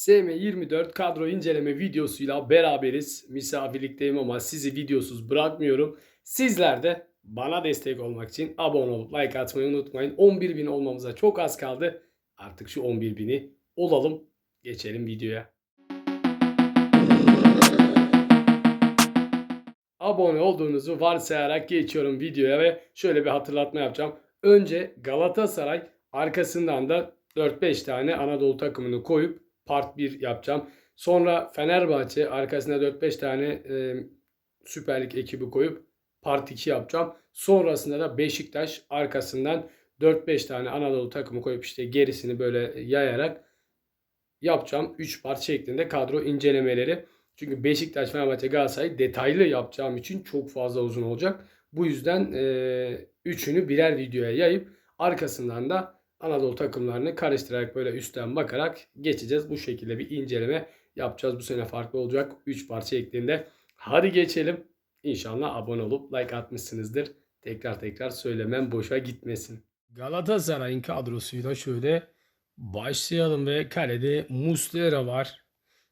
SM24 kadro inceleme videosuyla beraberiz. Misafirlikteyim ama sizi videosuz bırakmıyorum. Sizler de bana destek olmak için abone olup like atmayı unutmayın. 11.000 olmamıza çok az kaldı. Artık şu 11.000'i olalım. Geçelim videoya. Abone olduğunuzu varsayarak geçiyorum videoya ve şöyle bir hatırlatma yapacağım. Önce Galatasaray arkasından da 4-5 tane Anadolu takımını koyup part 1 yapacağım. Sonra Fenerbahçe arkasına 4-5 tane e, Süper Lig ekibi koyup part 2 yapacağım. Sonrasında da Beşiktaş arkasından 4-5 tane Anadolu takımı koyup işte gerisini böyle yayarak yapacağım. 3 part şeklinde kadro incelemeleri. Çünkü Beşiktaş, Fenerbahçe, Galatasaray detaylı yapacağım için çok fazla uzun olacak. Bu yüzden e, üçünü birer videoya yayıp arkasından da Anadolu takımlarını karıştırarak böyle üstten bakarak geçeceğiz. Bu şekilde bir inceleme yapacağız. Bu sene farklı olacak. 3 parça şeklinde. Hadi geçelim. İnşallah abone olup like atmışsınızdır. Tekrar tekrar söylemem boşa gitmesin. Galatasaray'ın kadrosuyla şöyle başlayalım ve kalede Muslera var.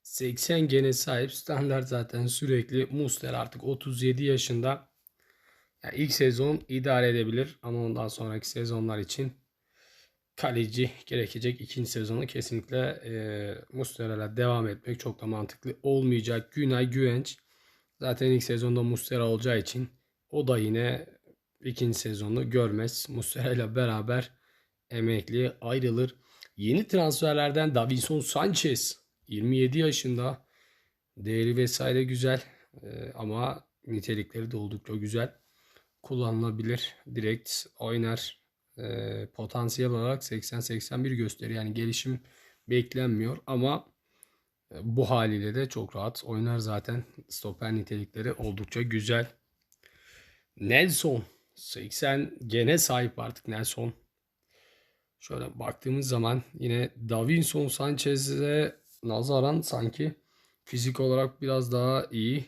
80 gene sahip standart zaten sürekli Muslera artık 37 yaşında. Yani ilk sezon idare edebilir ama ondan sonraki sezonlar için kaleci gerekecek. ikinci sezonu kesinlikle e, Muslera'yla devam etmek çok da mantıklı olmayacak. Günay Güvenç zaten ilk sezonda Muslera olacağı için o da yine ikinci sezonu görmez. Muslera ile beraber emekli ayrılır. Yeni transferlerden Davinson Sanchez 27 yaşında değeri vesaire güzel e, ama nitelikleri de oldukça güzel kullanılabilir. Direkt oynar e, potansiyel olarak 80-81 gösteriyor. Yani gelişim beklenmiyor ama bu haliyle de çok rahat oynar zaten. Stoper nitelikleri oldukça güzel. Nelson 80 gene sahip artık Nelson. Şöyle baktığımız zaman yine Davinson Sanchez'e nazaran sanki fizik olarak biraz daha iyi.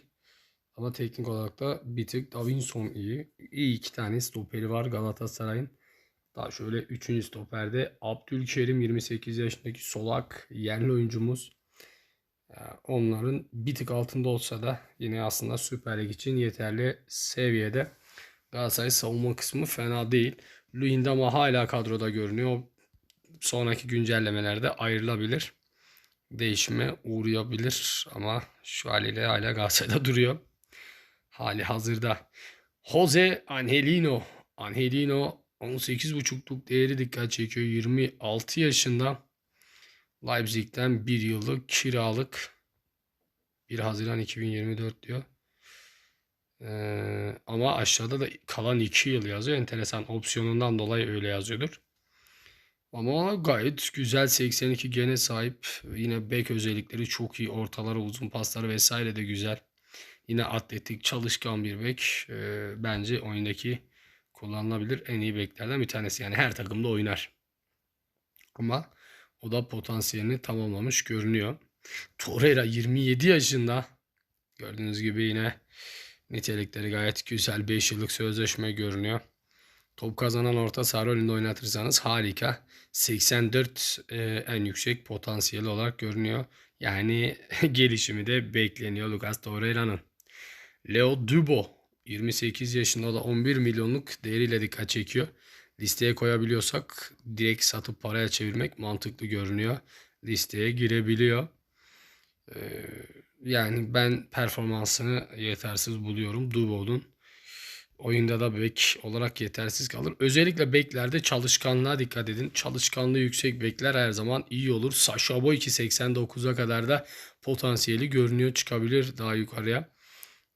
Ama teknik olarak da bir tık Davinson iyi. İyi iki tane stoperi var Galatasaray'ın. Daha şöyle 3. stoperde Abdülkerim 28 yaşındaki solak yerli oyuncumuz. Onların bir tık altında olsa da yine aslında Süper Lig için yeterli seviyede. Galatasaray savunma kısmı fena değil. Luyendama hala kadroda görünüyor. Sonraki güncellemelerde ayrılabilir. Değişime uğrayabilir ama şu haliyle hala Galatasaray'da duruyor. Hali hazırda. Jose Angelino. Angelino 18.5'luk değeri dikkat çekiyor. 26 yaşında. Leipzig'ten bir yıllık kiralık. 1 Haziran 2024 diyor. Ee, ama aşağıda da kalan 2 yıl yazıyor. Enteresan opsiyonundan dolayı öyle yazıyordur. Ama gayet güzel 82 gene sahip. Yine bek özellikleri çok iyi. Ortaları uzun pasları vesaire de güzel. Yine atletik çalışkan bir bek. Ee, bence oyundaki kullanılabilir en iyi beklerden bir tanesi. Yani her takımda oynar. Ama o da potansiyelini tamamlamış görünüyor. Torreira 27 yaşında. Gördüğünüz gibi yine nitelikleri gayet güzel. 5 yıllık sözleşme görünüyor. Top kazanan orta saha rolünde oynatırsanız harika. 84 e, en yüksek potansiyeli olarak görünüyor. Yani gelişimi de bekleniyor Lucas Torreira'nın. Leo Dubo 28 yaşında da 11 milyonluk değeriyle dikkat çekiyor. Listeye koyabiliyorsak direkt satıp paraya çevirmek mantıklı görünüyor. Listeye girebiliyor. Ee, yani ben performansını yetersiz buluyorum Dubo'nun. Oyunda da bek olarak yetersiz kalır. Özellikle beklerde çalışkanlığa dikkat edin. Çalışkanlığı yüksek bekler her zaman iyi olur. Sasha Boy 2.89'a kadar da potansiyeli görünüyor çıkabilir daha yukarıya.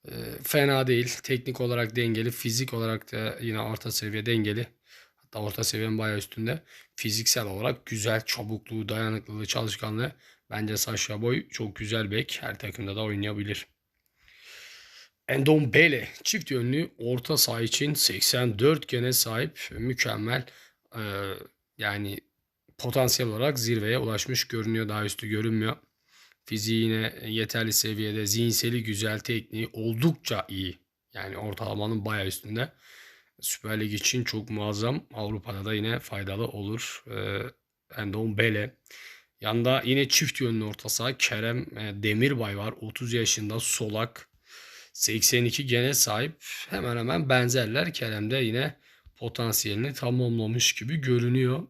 E, fena değil. Teknik olarak dengeli. Fizik olarak da yine orta seviye dengeli. Hatta orta seviyenin bayağı üstünde. Fiziksel olarak güzel. Çabukluğu, dayanıklılığı, çalışkanlığı. Bence Sasha Boy çok güzel bek. Her takımda da oynayabilir. Endombele çift yönlü orta saha için 84 gene sahip mükemmel ee, yani potansiyel olarak zirveye ulaşmış görünüyor daha üstü görünmüyor. Fiziği yine yeterli seviyede, zihinseli güzel, tekniği oldukça iyi. Yani ortalamanın bayağı üstünde. Süper Lig için çok muazzam. Avrupa'da da yine faydalı olur. Ee, Endon Bele. Yanda yine çift yönlü orta saha Kerem e, Demirbay var. 30 yaşında solak. 82 gene sahip. Hemen hemen benzerler. Kerem de yine potansiyelini tamamlamış gibi görünüyor.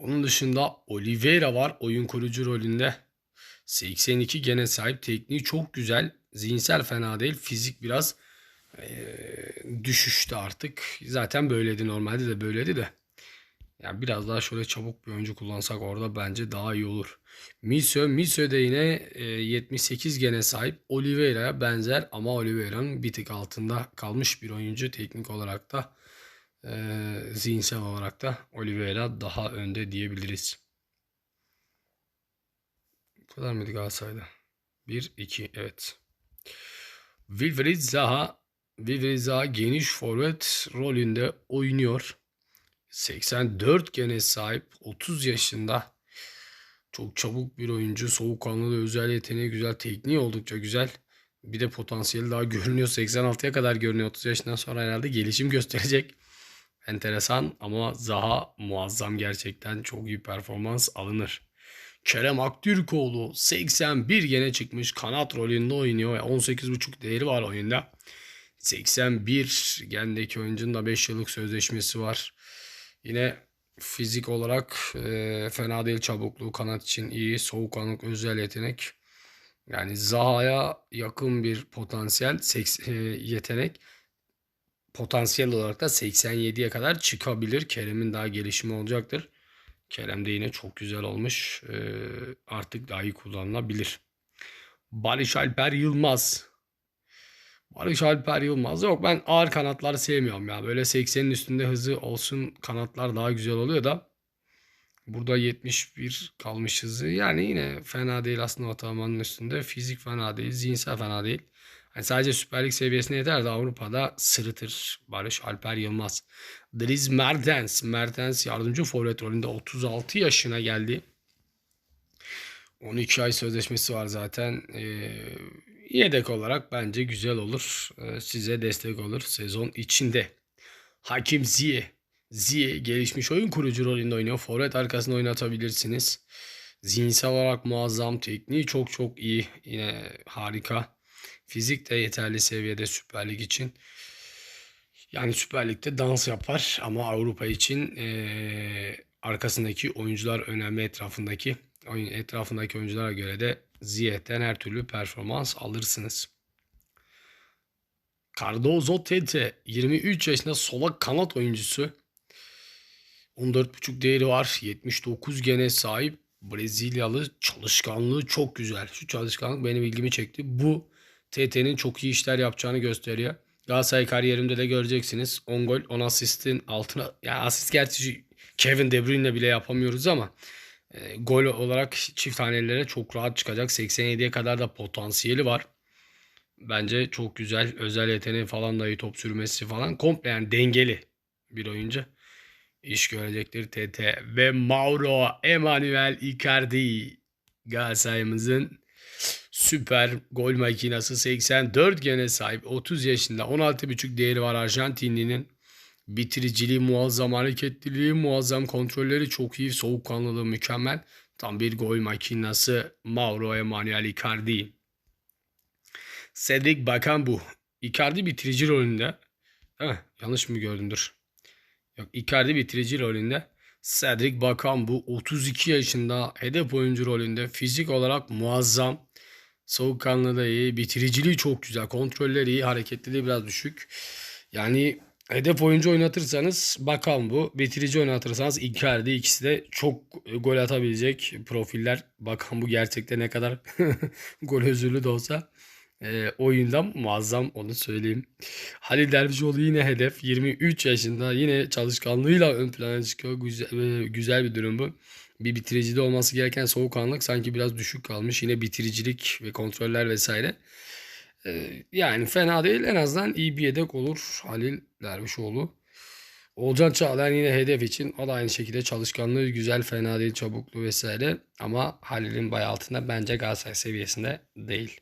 Onun dışında Oliveira var oyun kurucu rolünde. 82 gene sahip. Tekniği çok güzel. Zihinsel fena değil. Fizik biraz eee, düşüşte artık. Zaten böyleydi normalde de böyleydi de. Yani biraz daha şöyle çabuk bir oyuncu kullansak orada bence daha iyi olur. Misö, Misö de yine e, 78 gene sahip. Oliveira'ya benzer ama Oliveira'nın bir tık altında kalmış bir oyuncu. Teknik olarak da e, zihinsel olarak da Oliveira daha önde diyebiliriz. Bu kadar mıydı Galatasaray'da? 1, 2 evet. Wilfried Zaha Wilfried Zaha geniş forvet rolünde oynuyor. 84 gene sahip 30 yaşında çok çabuk bir oyuncu soğukkanlı da özel yeteneği güzel tekniği oldukça güzel bir de potansiyeli daha görünüyor 86'ya kadar görünüyor 30 yaşından sonra herhalde gelişim gösterecek enteresan ama Zaha muazzam gerçekten çok iyi performans alınır. Kerem Aktürkoğlu 81 gene çıkmış kanat rolünde oynuyor 18.5 değeri var oyunda 81 gendeki oyuncunun da 5 yıllık sözleşmesi var. Yine fizik olarak e, fena değil çabukluğu kanat için iyi. Soğukkanlık özel yetenek. Yani Zaha'ya yakın bir potansiyel seks- e, yetenek. Potansiyel olarak da 87'ye kadar çıkabilir. Kerem'in daha gelişimi olacaktır. Kerem de yine çok güzel olmuş. E, artık daha iyi kullanılabilir. Barış Alper Yılmaz. Barış Alper Yılmaz. Yok ben ağır kanatları sevmiyorum ya. Böyle 80'in üstünde hızı olsun kanatlar daha güzel oluyor da. Burada 71 kalmış hızı. Yani yine fena değil aslında ortalamanın üstünde. Fizik fena değil. Zihinsel fena değil. Yani sadece Süper Lig seviyesine yeter de Avrupa'da sırıtır Barış Alper Yılmaz. Dries Mertens. Mertens yardımcı forvet rolünde 36 yaşına geldi. 12 ay sözleşmesi var zaten. Ee, yedek olarak bence güzel olur. Ee, size destek olur sezon içinde. Hakim Ziye. Ziye gelişmiş oyun kurucu rolünde oynuyor. Forvet arkasında oynatabilirsiniz. Zihinsel olarak muazzam tekniği çok çok iyi. Yine harika. Fizik de yeterli seviyede Süper Lig için. Yani Süper Lig'de dans yapar ama Avrupa için eee, arkasındaki oyuncular önemli etrafındaki oyun etrafındaki oyunculara göre de Ziyech'ten her türlü performans alırsınız. Cardozo Tete 23 yaşında solak kanat oyuncusu. 14.5 değeri var. 79 gene sahip. Brezilyalı çalışkanlığı çok güzel. Şu çalışkanlık benim ilgimi çekti. Bu TT'nin çok iyi işler yapacağını gösteriyor. Galatasaray kariyerimde de göreceksiniz. 10 gol 10 asistin altına. Ya asist gerçi Kevin De Bruyne'le bile yapamıyoruz ama e, gol olarak çift hanelere çok rahat çıkacak. 87'ye kadar da potansiyeli var. Bence çok güzel. Özel yeteneği falan da iyi top sürmesi falan. Komple yani dengeli bir oyuncu. İş görecektir TT. Ve Mauro Emanuel Icardi. Galatasaray'ımızın süper gol makinası 84 gene sahip. 30 yaşında 16.5 değeri var Arjantinli'nin. Bitiriciliği muazzam, hareketliliği muazzam, kontrolleri çok iyi, soğukkanlılığı mükemmel. Tam bir gol makinası Mauro Emanuel Icardi. Cedric Bakambu. Icardi bitirici rolünde. Değil mi? Yanlış mı gördümdür? Yok Icardi bitirici rolünde. Cedric Bakambu 32 yaşında hedef oyuncu rolünde. Fizik olarak muazzam. Soğukkanlı da iyi. Bitiriciliği çok güzel. Kontrolleri iyi. Hareketliliği biraz düşük. Yani hedef oyuncu oynatırsanız bakalım bu. Bitirici oynatırsanız Icardi ikisi de çok gol atabilecek profiller. Bakalım bu gerçekte ne kadar gol özürlü de olsa e, oyundan muazzam onu söyleyeyim. Halil Dervişoğlu yine hedef. 23 yaşında yine çalışkanlığıyla ön plana çıkıyor. Güzel, e, güzel bir durum bu. Bir bitiricide olması gereken soğukkanlık sanki biraz düşük kalmış. Yine bitiricilik ve kontroller vesaire. Ee, yani fena değil. En azından iyi bir yedek olur Halil Dervişoğlu. Olcan Çağlayan yine hedef için. O da aynı şekilde çalışkanlığı güzel, fena değil, çabukluğu vesaire. Ama Halil'in bayağı altında bence Galatasaray seviyesinde değil.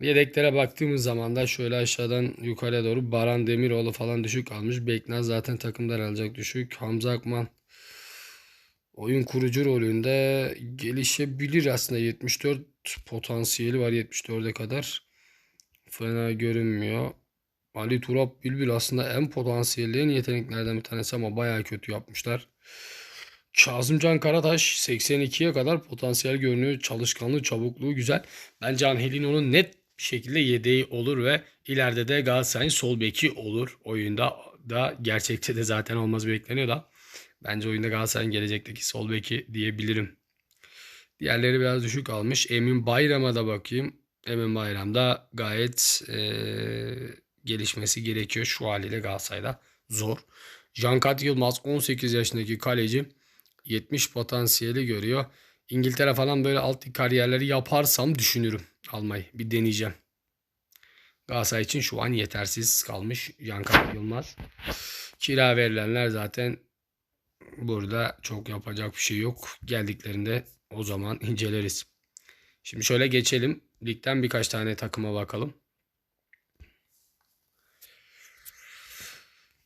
Yedeklere baktığımız zaman da şöyle aşağıdan yukarıya doğru Baran Demiroğlu falan düşük almış. Beknaz zaten takımdan alacak düşük. Hamza Akman oyun kurucu rolünde gelişebilir aslında 74 potansiyeli var 74'e kadar. Fena görünmüyor. Ali Turap Bülbül aslında en potansiyelli en yeteneklerden bir tanesi ama bayağı kötü yapmışlar. Kazımcan Karataş 82'ye kadar potansiyel görünüyor. Çalışkanlığı, çabukluğu güzel. Bence Angelino'nun net bir şekilde yedeği olur ve ileride de Galatasaray'ın sol beki olur. Oyunda da gerçekte de zaten olmaz bekleniyor da. Bence oyunda Galatasaray'ın gelecekteki sol beki diyebilirim. Diğerleri biraz düşük almış. Emin Bayram'a da bakayım. Emin Bayram da gayet ee, gelişmesi gerekiyor şu haliyle Galatasaray'da. Zor. Cankat Yılmaz 18 yaşındaki kaleci 70 potansiyeli görüyor. İngiltere falan böyle alt kariyerleri yaparsam düşünürüm almayı. Bir deneyeceğim. Galatasaray için şu an yetersiz kalmış Cankat Yılmaz. Kira verilenler zaten burada çok yapacak bir şey yok. Geldiklerinde o zaman inceleriz. Şimdi şöyle geçelim. Ligden birkaç tane takıma bakalım.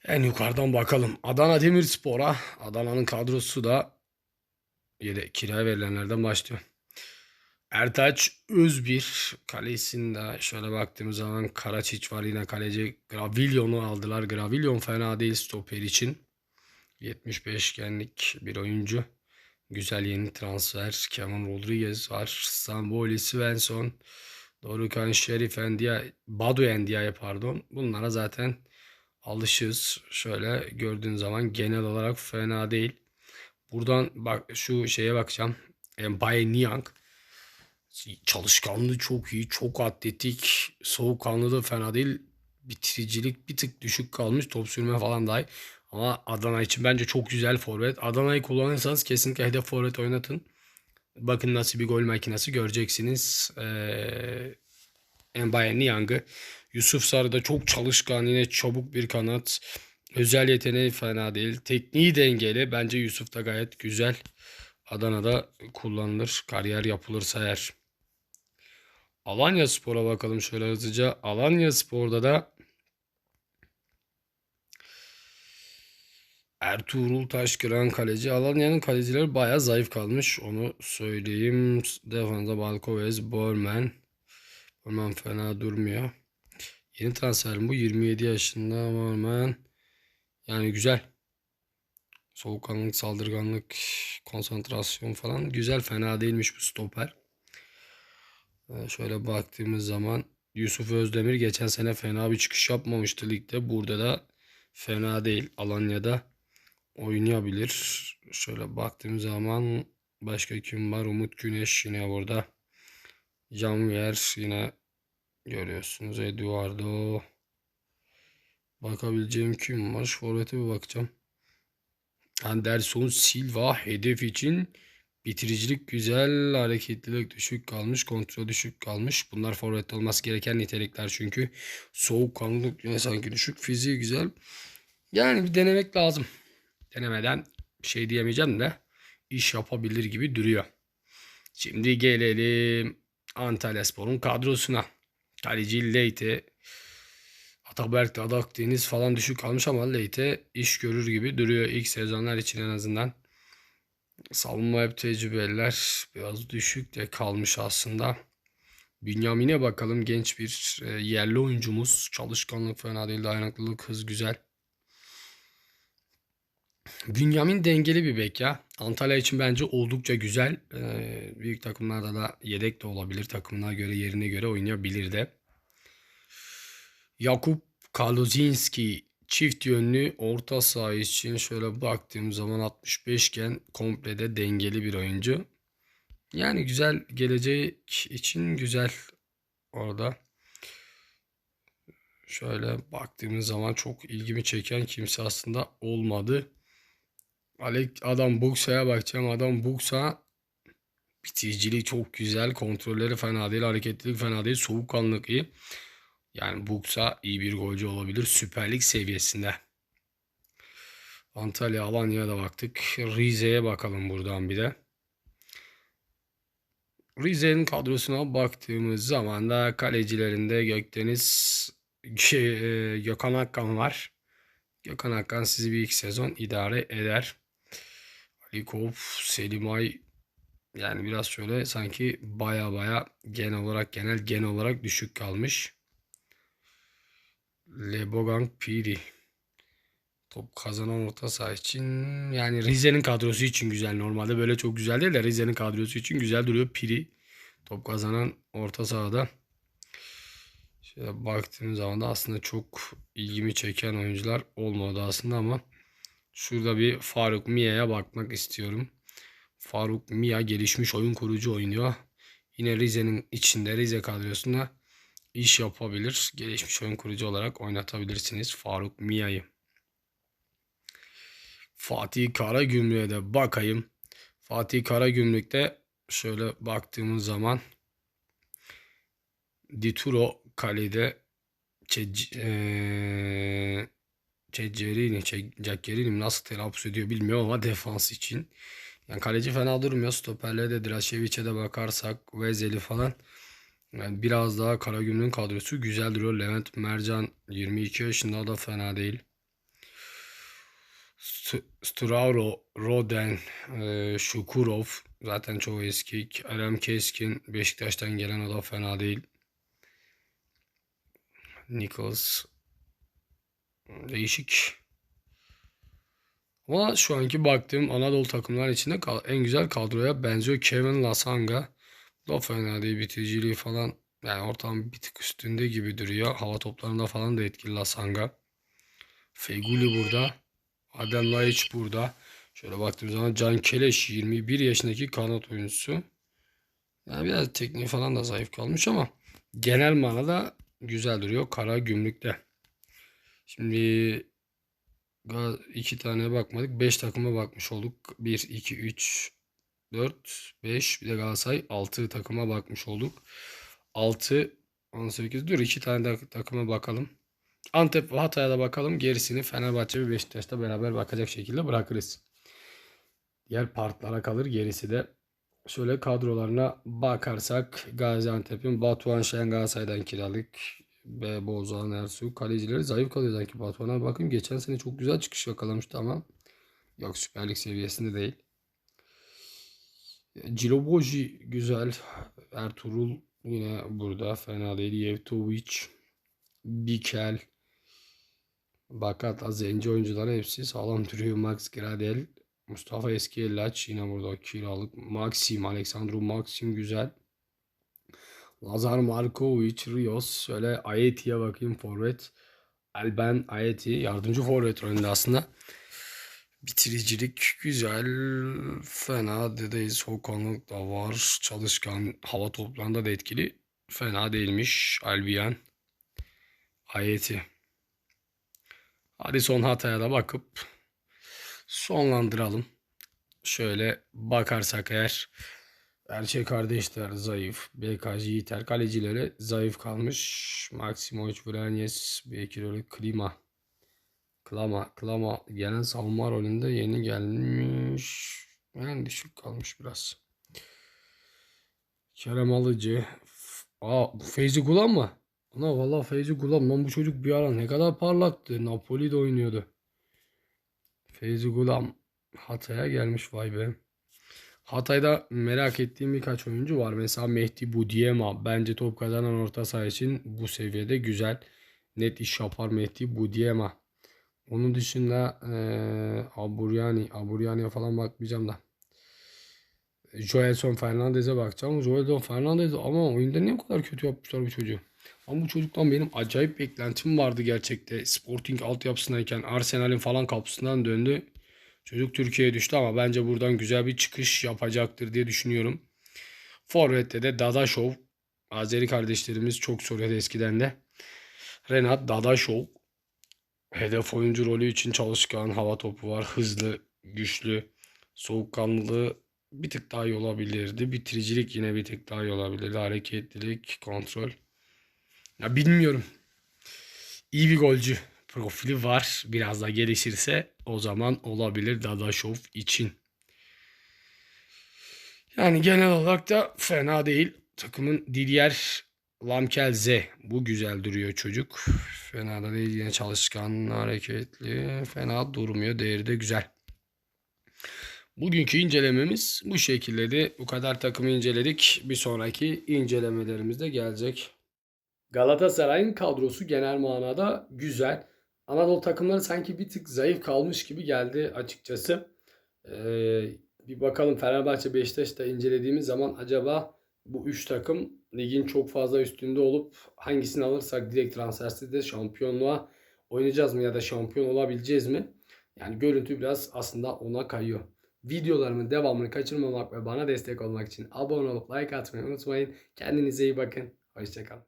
En yukarıdan bakalım. Adana Demirspor'a. Adana'nın kadrosu da yine kira verilenlerden başlıyor. Ertaç Özbir kalesinde şöyle baktığımız zaman Karaçiç var yine kaleci Gravillon'u aldılar. Gravillon fena değil stoper için. 75 genlik bir oyuncu. Güzel yeni transfer. Kevin Rodriguez var. Stamboli Svensson. Dorukan Şerif Endiya, Badu Endia'ya pardon. Bunlara zaten alışız. Şöyle gördüğün zaman genel olarak fena değil. Buradan bak şu şeye bakacağım. Mbaye Niang. Çalışkanlığı çok iyi. Çok atletik. Soğukkanlı da fena değil. Bitiricilik bir tık düşük kalmış. Top sürme falan dahi. Ama Adana için bence çok güzel forvet. Adana'yı kullanırsanız kesinlikle hedef forvet oynatın. Bakın nasıl bir gol makinesi göreceksiniz. Ee, Mbaye Niang'ı. Yusuf Sarı da çok çalışkan yine çabuk bir kanat. Özel yeteneği fena değil. Tekniği dengeli. Bence Yusuf da gayet güzel. Adana'da kullanılır. Kariyer yapılırsa eğer. Alanya Spor'a bakalım şöyle hızlıca. Alanya Spor'da da Ertuğrul Taşkıran kaleci. Alanya'nın kalecileri bayağı zayıf kalmış. Onu söyleyeyim. Defansa Balkovez, Borman. Borman fena durmuyor. Yeni transfer bu. 27 yaşında Borman. Yani güzel. Soğukkanlık, saldırganlık, konsantrasyon falan. Güzel fena değilmiş bu stoper. Ee, şöyle baktığımız zaman Yusuf Özdemir geçen sene fena bir çıkış yapmamıştı ligde. Burada da fena değil. Alanya'da oynayabilir. Şöyle baktığım zaman başka kim var? Umut Güneş yine burada. Canver yine görüyorsunuz. Eduardo. Bakabileceğim kim var? Forvet'e bir bakacağım. Anderson Silva hedef için bitiricilik güzel, hareketlilik düşük kalmış, kontrol düşük kalmış. Bunlar forvet olması gereken nitelikler çünkü. Soğukkanlılık yine sanki düşük, fiziği güzel. Yani bir denemek lazım denemeden bir şey diyemeyeceğim de iş yapabilir gibi duruyor. Şimdi gelelim Antalya Spor'un kadrosuna. Kaleci Leite, Ataberk, Adak, Deniz falan düşük kalmış ama Leite iş görür gibi duruyor ilk sezonlar için en azından. Savunma hep tecrübeliler biraz düşük de kalmış aslında. Bünyamin'e bakalım genç bir e, yerli oyuncumuz. Çalışkanlık fena değil, dayanıklılık, hız güzel. Bünyamin dengeli bir bek ya. Antalya için bence oldukça güzel. Ee, büyük takımlarda da yedek de olabilir. Takımına göre yerine göre oynayabilir de. Yakup Kaluzinski çift yönlü orta saha için şöyle baktığım zaman 65 iken komplede dengeli bir oyuncu. Yani güzel gelecek için güzel orada. Şöyle baktığımız zaman çok ilgimi çeken kimse aslında olmadı. Alek adam Buksa'ya bakacağım. Adam Buksa bitiriciliği çok güzel. Kontrolleri fena değil. Hareketlilik fena değil. Soğukkanlılık iyi. Yani Buksa iyi bir golcü olabilir. Süper Lig seviyesinde. Antalya, Alanya'ya da baktık. Rize'ye bakalım buradan bir de. Rize'nin kadrosuna baktığımız zaman da kalecilerinde Gökdeniz şey, Gökhan Akkan var. Gökhan Akkan sizi bir iki sezon idare eder. Likov, Selimay yani biraz şöyle sanki baya baya gen olarak genel gen olarak düşük kalmış. Lebogang Piri. Top kazanan orta saha için yani Rize'nin kadrosu için güzel. Normalde böyle çok güzel değil de Rize'nin kadrosu için güzel duruyor. Piri top kazanan orta sahada. Şöyle baktığım zaman da aslında çok ilgimi çeken oyuncular olmadı aslında ama şurada bir Faruk Mia'ya bakmak istiyorum. Faruk Mia gelişmiş oyun kurucu oynuyor. Yine Rize'nin içinde Rize kadrosunda iş yapabilir. Gelişmiş oyun kurucu olarak oynatabilirsiniz Faruk Mia'yı. Fatih Karagümrük'e de bakayım. Fatih Karagümrük'te şöyle baktığımız zaman Dituro kalede Ceccerini, Ceccerini nasıl telaffuz ediyor bilmiyorum ama defans için. Yani kaleci fena durmuyor. Stoperlere de Draşeviç'e de bakarsak Vezeli falan. Yani biraz daha Karagümrük'ün kadrosu güzel duruyor. Levent Mercan 22 yaşında da fena değil. Sturaro, Roden, e, Şukurov zaten çok eski. Kerem Keskin Beşiktaş'tan gelen o da fena değil. Nichols değişik. Ama şu anki baktığım Anadolu takımlar içinde en güzel kadroya benziyor. Kevin Lasanga da fena değil bitiriciliği falan yani ortam bir tık üstünde gibi duruyor. Hava toplarında falan da etkili Lasanga. Feguli burada. Adem Laiç burada. Şöyle baktığım zaman Can Keleş 21 yaşındaki kanat oyuncusu. Yani biraz tekniği falan da zayıf kalmış ama genel manada güzel duruyor. Kara gümrükte. Şimdi iki tane bakmadık. 5 takıma bakmış olduk. 1, 2, 3, 4, 5 bir de Galatasaray 6 takıma bakmış olduk. 6, 18 dur 2 tane de takıma bakalım. Antep ve Hatay'a da bakalım. Gerisini Fenerbahçe ve Beşiktaş'ta beraber bakacak şekilde bırakırız. Diğer partlara kalır. Gerisi de şöyle kadrolarına bakarsak Gaziantep'in Batuhan Şen kiralık ve Bozan Ersu kalecileri zayıf kalıyor sanki Batuhan'a. Bakın geçen sene çok güzel çıkış yakalamıştı ama yok Süper Lig seviyesinde değil. Ciloboji güzel. Ertuğrul yine burada fena değil. Yevtovic, Bikel, Bakat, Zenci oyuncular hepsi sağlam duruyor. Max Gradel, Mustafa Eskiyellaç yine burada kiralık. Maxim, Aleksandru Maxim güzel. Lazar Markovic, Rios. Şöyle Ayeti'ye bakayım forvet. Alben Ayeti yardımcı forvet rolünde aslında. Bitiricilik güzel. Fena değil. Soğukkanlık da var. Çalışkan. Hava toplarında da etkili. Fena değilmiş. Albion. Ayeti. Hadi son hataya da bakıp sonlandıralım. Şöyle bakarsak eğer Erçe kardeşler zayıf. BKC Yiğiter kalecileri zayıf kalmış. Maksimovic, Vranyes, Bekiroli, Klima. Klama, Klama genel savunma rolünde yeni gelmiş. Yani düşük kalmış biraz. Kerem Alıcı. Aa Feyzi Gulam mı? Ana valla Feyzi Gulam lan bu çocuk bir ara ne kadar parlaktı. Napoli'de oynuyordu. Feyzi Gulam Hatay'a gelmiş vay be. Hatay'da merak ettiğim birkaç oyuncu var. Mesela Mehdi Budiema. Bence top kazanan orta saha için bu seviyede güzel. Net iş yapar Mehdi Budiema. Onun dışında e, Aburyani. Aburyani'ye falan bakmayacağım da. Joelson Fernandez'e bakacağım. Joelson Fernandez ama oyunda ne kadar kötü yapmışlar bu çocuğu. Ama bu çocuktan benim acayip beklentim vardı gerçekte. Sporting altyapısındayken Arsenal'in falan kapısından döndü. Çocuk Türkiye'ye düştü ama bence buradan güzel bir çıkış yapacaktır diye düşünüyorum. Forvet'te de Dadaşov. Azeri kardeşlerimiz çok soruyordu eskiden de. Renat Dadaşov. Hedef oyuncu rolü için çalışkan, hava topu var. Hızlı, güçlü, soğukkanlılığı bir tık daha iyi olabilirdi. Bitiricilik yine bir tık daha iyi olabilirdi. Hareketlilik, kontrol. Ya bilmiyorum. İyi bir golcü profili var. Biraz da gelişirse o zaman olabilir Dadaşov için. Yani genel olarak da fena değil. Takımın Didier Lamkelze. Bu güzel duruyor çocuk. Fena da değil. Yine çalışkan, hareketli. Fena durmuyor. Değeri de güzel. Bugünkü incelememiz bu şekildeydi. Bu kadar takımı inceledik. Bir sonraki incelemelerimiz de gelecek. Galatasaray'ın kadrosu genel manada güzel. Anadolu takımları sanki bir tık zayıf kalmış gibi geldi açıkçası. Ee, bir bakalım Fenerbahçe Beşiktaş'ta incelediğimiz zaman acaba bu 3 takım ligin çok fazla üstünde olup hangisini alırsak direkt transfersiz de şampiyonluğa oynayacağız mı ya da şampiyon olabileceğiz mi? Yani görüntü biraz aslında ona kayıyor. Videolarımın devamını kaçırmamak ve bana destek olmak için abone olup like atmayı unutmayın. Kendinize iyi bakın. Hoşçakalın.